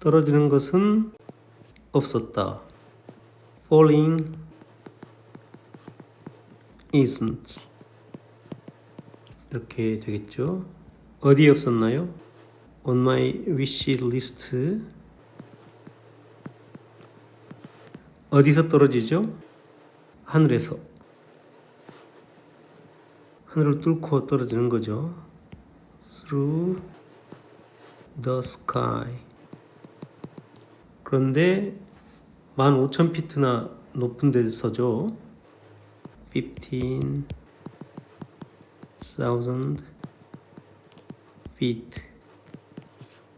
떨어지는 것은 없었다. Falling isn't. 이렇게 되겠죠. 어디에 없었나요? On my wish list. 어디서 떨어지죠? 하늘에서. 하늘을 뚫고 떨어지는 거죠. Through the sky. 그런데 15,000피트나 높은 데서죠. 15,000 feet.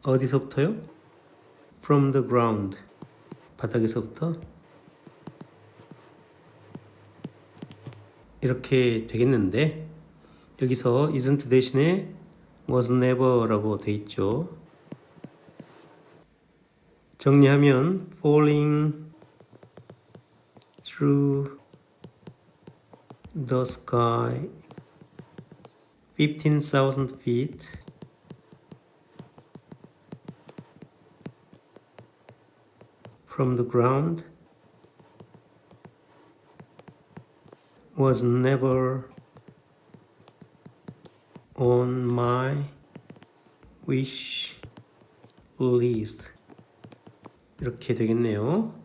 어디서부터요? From the ground. 바닥에서부터. 이렇게 되겠는데 여기서 isn't 대신에 was never라고 돼 있죠. 정리하면 falling through the sky 15,000 feet from the ground was never on my wish list. 이렇게 되겠네요.